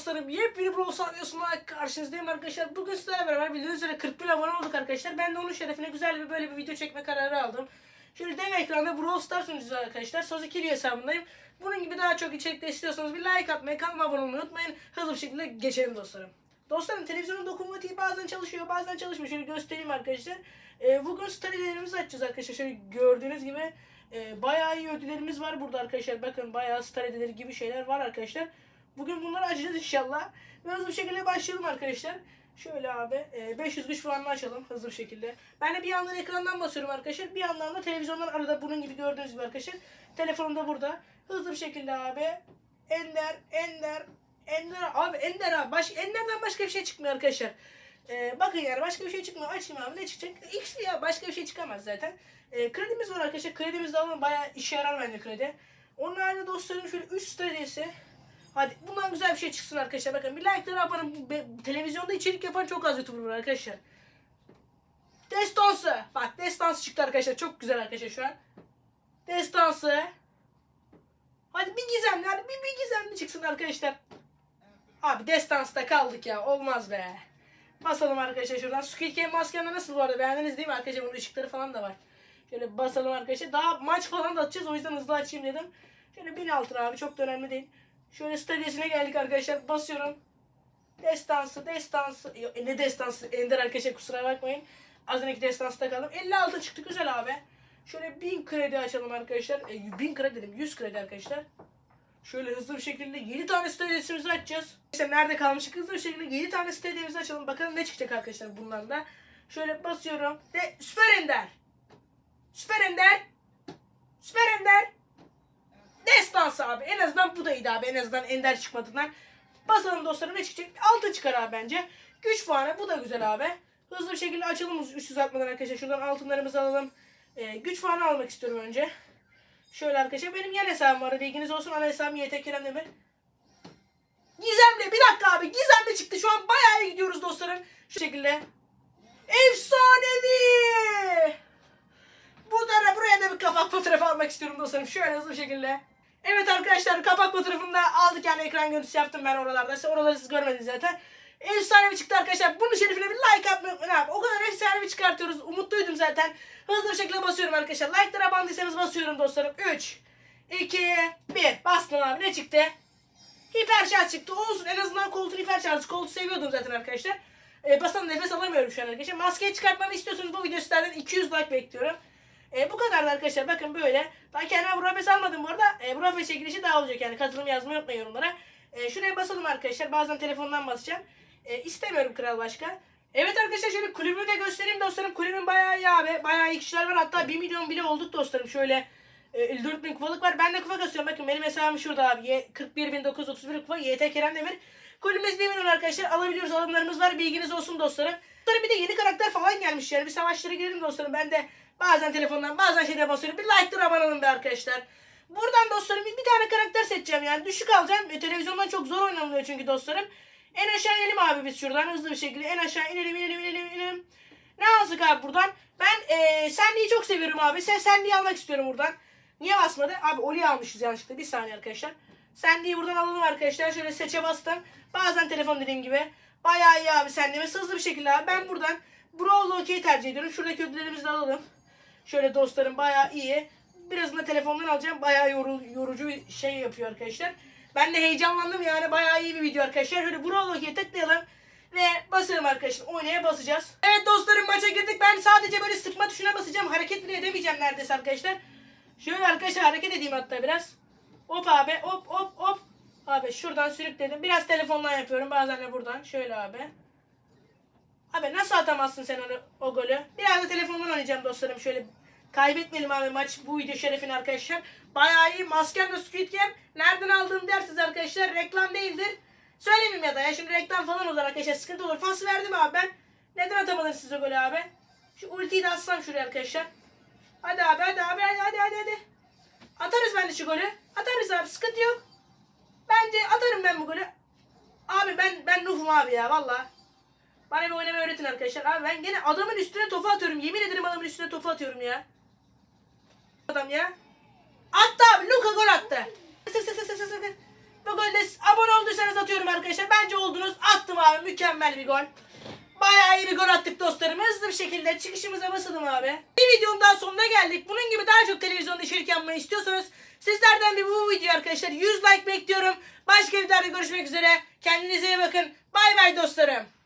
dostlarım. Yepyeni Brawl Stars videosuna karşınızdayım arkadaşlar. Bugün sizlerle beraber bildiğiniz üzere 40 bin abone olduk arkadaşlar. Ben de onun şerefine güzel bir böyle bir video çekme kararı aldım. Şöyle dev ekranda Brawl Stars sunucusu arkadaşlar. Soz 2 hesabındayım. Bunun gibi daha çok içerikte istiyorsanız bir like atmayı, kanalıma abone olmayı unutmayın. Hızlı bir şekilde geçelim dostlarım. Dostlarım televizyonun dokunmatiği bazen çalışıyor bazen çalışmıyor. Şöyle göstereyim arkadaşlar. Ee, bugün storylerimizi açacağız arkadaşlar. Şöyle gördüğünüz gibi e, bayağı iyi ödüllerimiz var burada arkadaşlar. Bakın bayağı star hediyeleri gibi şeyler var arkadaşlar. Bugün bunları açacağız inşallah. Ve hızlı bir şekilde başlayalım arkadaşlar. Şöyle abi e, 500 güç puanını açalım hızlı bir şekilde. Ben de bir yandan ekrandan basıyorum arkadaşlar. Bir yandan da televizyondan arada bunun gibi gördüğünüz gibi arkadaşlar. Telefonum da burada. Hızlı bir şekilde abi. Ender, Ender, Ender abi Ender abi. Baş, Ender'den başka bir şey çıkmıyor arkadaşlar. Ee, bakın yani başka bir şey çıkmıyor. Açayım abi ne çıkacak? X ya başka bir şey çıkamaz zaten. Ee, kredimiz var arkadaşlar. Kredimiz de alalım. Bayağı işe yarar bence kredi. Onun haricinde dostlarım şöyle 3 stratejisi. Hadi bundan güzel bir şey çıksın arkadaşlar. Bakın bir. Bu be- televizyonda içerik yapan çok az YouTuber var arkadaşlar. Destansı. Bak destansı çıktı arkadaşlar. Çok güzel arkadaşlar şu an. Destansı. Hadi bir gizemli. Hadi bir, bir gizemli çıksın arkadaşlar. Abi destansta kaldık ya. Olmaz be. Basalım arkadaşlar şuradan. Squid Game maskemde nasıl bu arada? Beğendiniz değil mi arkadaşlar? Bunun ışıkları falan da var. Şöyle basalım arkadaşlar. Daha maç falan da atacağız. O yüzden hızlı açayım dedim. Şöyle 1000 altın abi. Çok da önemli değil. Şöyle stadyesine geldik arkadaşlar. Basıyorum. Destansı, destansı. Yo, e, ne destansı? Ender arkadaşlar kusura bakmayın. Az önceki destansta kaldım. 56 çıktı güzel abi. Şöyle 1000 kredi açalım arkadaşlar. E, 1000 kredi dedim. 100 kredi arkadaşlar. Şöyle hızlı bir şekilde 7 tane stadyesimizi açacağız. İşte nerede kalmıştık hızlı bir şekilde 7 tane stadyesimizi açalım. Bakalım ne çıkacak arkadaşlar bundan da. Şöyle basıyorum. Ve Süper Ender. Süper Ender. Süper Ender. Destansı abi. En azından bu da iyiydi abi. En azından Ender çıkmadığından. Basalım dostlarım ne çıkacak? 6 çıkar abi bence. Güç puanı bu da güzel abi. Hızlı bir şekilde açalım 300 atmadan arkadaşlar. Şuradan altınlarımızı alalım. Ee, güç puanı almak istiyorum önce. Şöyle arkadaşlar benim yan hesabım var. Bilginiz olsun ana hesabım YT Kerem Demir. Gizemli bir dakika abi. Gizemli çıktı. Şu an bayağı iyi gidiyoruz dostlarım. Şu şekilde. Efsanevi. Burada da buraya da bir kapak fotoğrafı almak istiyorum dostlarım. Şöyle hızlı bir şekilde. Evet arkadaşlar kapak fotoğrafını da aldık yani ekran görüntüsü yaptım ben oralarda. Siz oraları siz görmediniz zaten. Efsanevi çıktı arkadaşlar. Bunun şerefine bir like atmayı unutmayın abi. O kadar efsanevi çıkartıyoruz. Umutluydum zaten. Hızlı bir şekilde basıyorum arkadaşlar. Like'lara bandıysanız basıyorum dostlarım. 3, 2, 1. Bastım abi. Ne çıktı? Hiper şarj çıktı. Olsun en azından koltuğun hiper şarjı. Koltuğu seviyordum zaten arkadaşlar. Ee, basan nefes alamıyorum şu an arkadaşlar. Maskeyi çıkartmamı istiyorsanız bu video sizlerden 200 like bekliyorum. Ee, bu kadar da arkadaşlar. Bakın böyle. Ben kendime bu rafes almadım bu arada. E, bu rafes çekilişi daha olacak yani. Katılım yazmayı unutmayın yorumlara. E, şuraya basalım arkadaşlar. Bazen telefondan basacağım. E, istemiyorum kral başka. Evet arkadaşlar şöyle kulübümü de göstereyim dostlarım. Kulübüm bayağı iyi abi. Bayağı iyi kişiler var. Hatta 1 milyon bile olduk dostlarım. Şöyle e, 54 bin kupalık var. Ben de kupa kasıyorum. Bakın benim hesabım şurada abi. Y- 41.931 kupa. YT Kerem Demir. Kulübümüz 1 milyon arkadaşlar. Alabiliyoruz alımlarımız var. Bilginiz olsun dostlarım. Dostlarım bir de yeni karakter falan gelmiş yani. Bir savaşlara girelim dostlarım. Ben de bazen telefondan bazen şeyden basıyorum. Bir like'lara abone olun be arkadaşlar. Buradan dostlarım bir, tane karakter seçeceğim yani. Düşük alacağım. E, televizyondan çok zor oynanılıyor çünkü dostlarım. En aşağı inelim abi biz şuradan hızlı bir şekilde. En aşağı inelim inelim inelim inelim. Ne alsak abi buradan? Ben e, Sandy'yi çok seviyorum abi. Sen Sandy'yi almak istiyorum buradan. Niye basmadı? Abi Oli'yi almışız yanlışlıkla. Bir saniye arkadaşlar. Sandy'yi buradan alalım arkadaşlar. Şöyle seçe bastım. Bazen telefon dediğim gibi. Bayağı iyi abi Sandy'miz. Hızlı bir şekilde abi. Ben buradan Brawl Loki'yi tercih ediyorum. Şuradaki ödüllerimizi de alalım. Şöyle dostlarım bayağı iyi. Birazını da telefondan alacağım. Bayağı yoru- yorucu bir şey yapıyor arkadaşlar. Ben de heyecanlandım yani. Bayağı iyi bir video arkadaşlar. Şöyle Brawl Loki'ye tıklayalım. Ve basalım arkadaşlar. Oynaya basacağız. Evet dostlarım maça girdik. Ben sadece böyle sıkma tuşuna basacağım. Hareket bile edemeyeceğim neredeyse arkadaşlar. Şöyle arkadaşlar hareket edeyim hatta biraz. Hop abi hop hop hop. Abi şuradan sürükledim. Biraz telefondan yapıyorum. Bazen de buradan. Şöyle abi. Abi nasıl atamazsın sen onu o golü? Biraz da telefondan oynayacağım dostlarım. Şöyle kaybetmeyelim abi maç bu video şerefine arkadaşlar. Bayağı iyi. Maskem de Squid Game. Nereden aldığım dersiniz arkadaşlar. Reklam değildir. Söylemeyeyim ya da ya. Şimdi reklam falan olur arkadaşlar. Sıkıntı olur. Pas verdim abi ben. Neden atamadın siz o golü abi? Şu ultiyi de atsam şuraya arkadaşlar. Hadi abi hadi abi hadi hadi hadi. hadi. Atarız bence şu golü. Atarız abi sıkıntı yok. Bence atarım ben bu golü. Abi ben ben Nuf'um abi ya valla. Bana bir oynamayı öğretin arkadaşlar. Abi ben gene adamın üstüne topu atıyorum. Yemin ederim adamın üstüne topu atıyorum ya. Adam ya. Attı abi. Luka gol attı. Bu golde abone olduysanız atıyorum arkadaşlar. Ben Valla mükemmel bir gol. Bayağı iyi bir gol attık dostlarım. Hızlı bir şekilde çıkışımıza basalım abi. Bir videonun daha sonuna geldik. Bunun gibi daha çok televizyonda içerik yapmayı istiyorsanız sizlerden bir bu video arkadaşlar 100 like bekliyorum. Başka videolarda görüşmek üzere. Kendinize iyi bakın. Bay bay dostlarım.